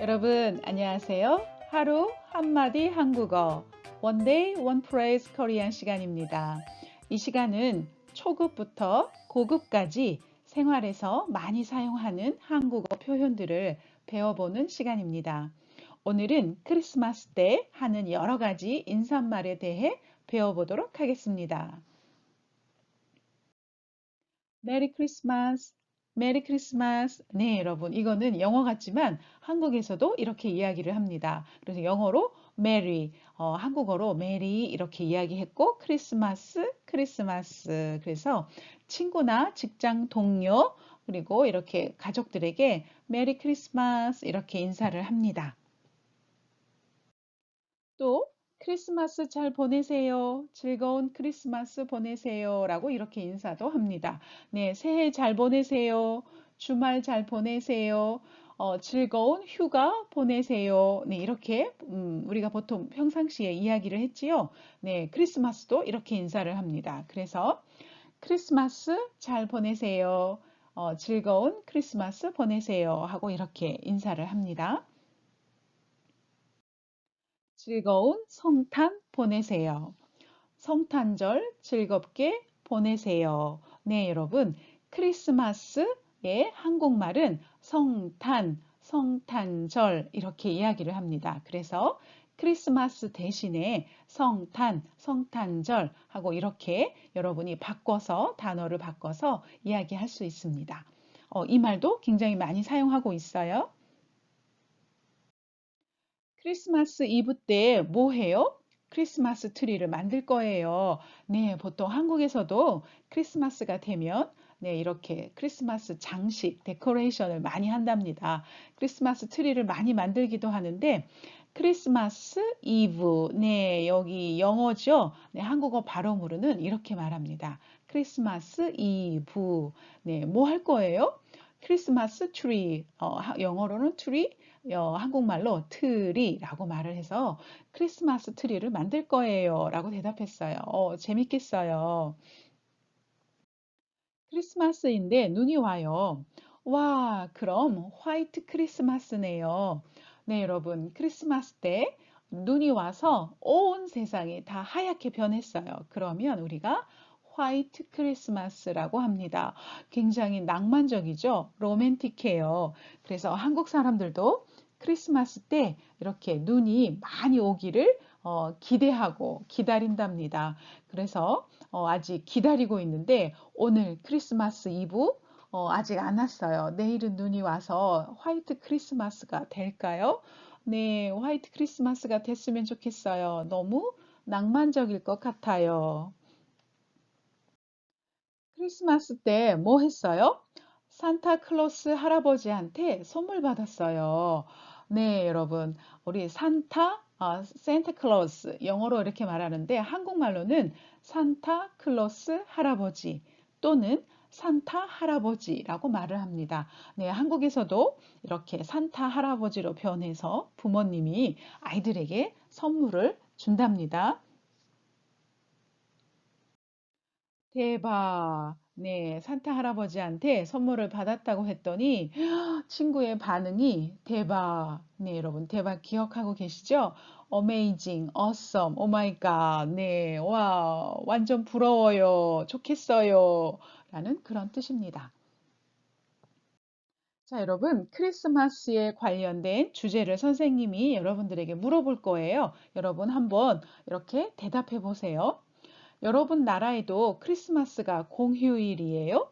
여러분 안녕하세요. 하루 한마디 한국어 One Day One Phrase Korean 시간입니다. 이 시간은 초급부터 고급까지 생활에서 많이 사용하는 한국어 표현들을 배워보는 시간입니다. 오늘은 크리스마스 때 하는 여러 가지 인사말에 대해 배워보도록 하겠습니다. 메리 크리스마스, 메리 크리스마스. 네, 여러분. 이거는 영어 같지만 한국에서도 이렇게 이야기를 합니다. 그래서 영어로 메리, 어, 한국어로 메리 이렇게 이야기했고 크리스마스, 크리스마스. 그래서 친구나 직장 동료 그리고 이렇게 가족들에게 메리 크리스마스 이렇게 인사를 합니다. 또 크리스마스 잘 보내세요. 즐거운 크리스마스 보내세요. 라고 이렇게 인사도 합니다. 네, 새해 잘 보내세요. 주말 잘 보내세요. 어, 즐거운 휴가 보내세요. 네, 이렇게 음, 우리가 보통 평상시에 이야기를 했지요. 네, 크리스마스도 이렇게 인사를 합니다. 그래서 크리스마스 잘 보내세요. 어, 즐거운 크리스마스 보내세요. 하고 이렇게 인사를 합니다. 즐거운 성탄 보내세요. 성탄절 즐겁게 보내세요. 네, 여러분. 크리스마스의 한국말은 성탄, 성탄절 이렇게 이야기를 합니다. 그래서 크리스마스 대신에 성탄, 성탄절 하고 이렇게 여러분이 바꿔서 단어를 바꿔서 이야기할 수 있습니다. 어, 이 말도 굉장히 많이 사용하고 있어요. 크리스마스 이브 때 뭐 해요? 크리스마스 트리를 만들 거예요. 네, 보통 한국에서도 크리스마스가 되면 네, 이렇게 크리스마스 장식, 데코레이션을 많이 한답니다. 크리스마스 트리를 많이 만들기도 하는데 크리스마스 이브, 네, 여기 영어죠. 네, 한국어 발음으로는 이렇게 말합니다. 크리스마스 이브, 네, 뭐 할 거예요? 크리스마스 트리, 어, 영어로는 트리, 어, 한국말로 트리라고 말을 해서 크리스마스 트리를 만들 거예요 라고 대답했어요. 어, 재밌겠어요. 크리스마스인데 눈이 와요. 와, 그럼 화이트 크리스마스네요. 네, 여러분. 크리스마스 때 눈이 와서 온 세상이 다 하얗게 변했어요. 그러면 우리가 화이트 크리스마스라고 합니다. 굉장히 낭만적이죠? 로맨틱해요. 그래서 한국 사람들도 크리스마스 때 이렇게 눈이 많이 오기를 어, 기대하고 기다린답니다. 그래서 어, 아직 기다리고 있는데 오늘 크리스마스 이브 어, 아직 안 왔어요. 내일은 눈이 와서 화이트 크리스마스가 될까요? 네, 화이트 크리스마스가 됐으면 좋겠어요. 너무 낭만적일 것 같아요. 크리스마스 때 뭐 했어요? 산타클로스 할아버지한테 선물 받았어요. 네, 여러분. 우리 산타, 아, 산타클로스 영어로 이렇게 말하는데 한국말로는 산타클로스 할아버지 또는 산타 할아버지라고 말을 합니다. 네, 한국에서도 이렇게 산타 할아버지로 변해서 부모님이 아이들에게 선물을 준답니다. 대박. 네, 산타 할아버지한테 선물을 받았다고 했더니 친구의 반응이 대박. 네, 여러분 대박 기억하고 계시죠? Amazing, awesome, oh my god. 네, 와, 완전 부러워요. 좋겠어요. 라는 그런 뜻입니다. 자, 여러분, 크리스마스에 관련된 주제를 선생님이 여러분들에게 물어볼 거예요. 여러분 한번 이렇게 대답해 보세요. 여러분 나라에도 크리스마스가 공휴일이에요?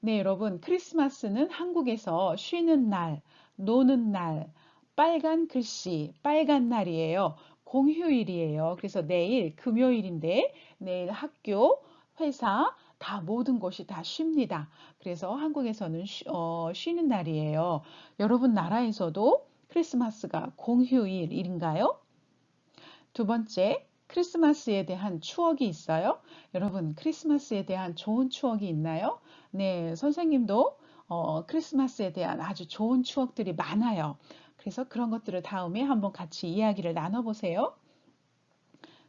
네, 여러분, 크리스마스는 한국에서 쉬는 날, 노는 날, 빨간 글씨, 빨간 날이에요. 공휴일이에요. 그래서 내일 금요일인데 내일 학교, 회사 다 모든 곳이 다 쉽니다. 그래서 한국에서는 쉬, 어, 쉬는 날이에요. 여러분 나라에서도 크리스마스가 공휴일인가요? 두 번째, 크리스마스에 대한 추억이 있어요? 여러분, 크리스마스에 대한 좋은 추억이 있나요? 네, 선생님도 어, 크리스마스에 대한 아주 좋은 추억들이 많아요. 그래서 그런 것들을 다음에 한번 같이 이야기를 나눠보세요.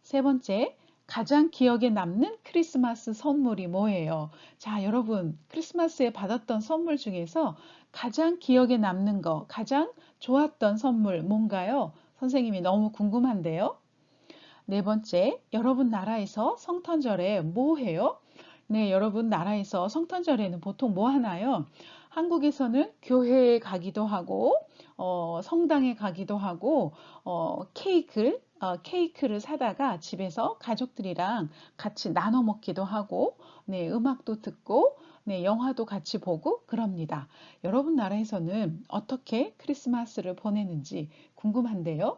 세 번째, 가장 기억에 남는 크리스마스 선물이 뭐예요? 자, 여러분, 크리스마스에 받았던 선물 중에서 가장 기억에 남는 거, 가장 좋았던 선물 뭔가요? 선생님이 너무 궁금한데요. 네 번째, 여러분 나라에서 성탄절에 뭐 해요? 네, 여러분 나라에서 성탄절에는 보통 뭐 하나요? 한국에서는 교회에 가기도 하고, 어, 성당에 가기도 하고, 어, 케이크를, 어, 케이크를 사다가 집에서 가족들이랑 같이 나눠 먹기도 하고, 네, 음악도 듣고, 네, 영화도 같이 보고 그럽니다. 여러분 나라에서는 어떻게 크리스마스를 보내는지 궁금한데요.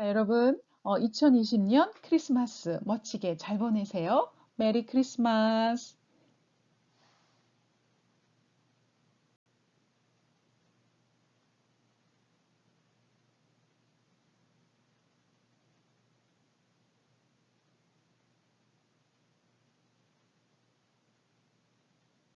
자, 여러분, 어, 2020년 크리스마스 멋지게 잘 보내세요. 메리 크리스마스!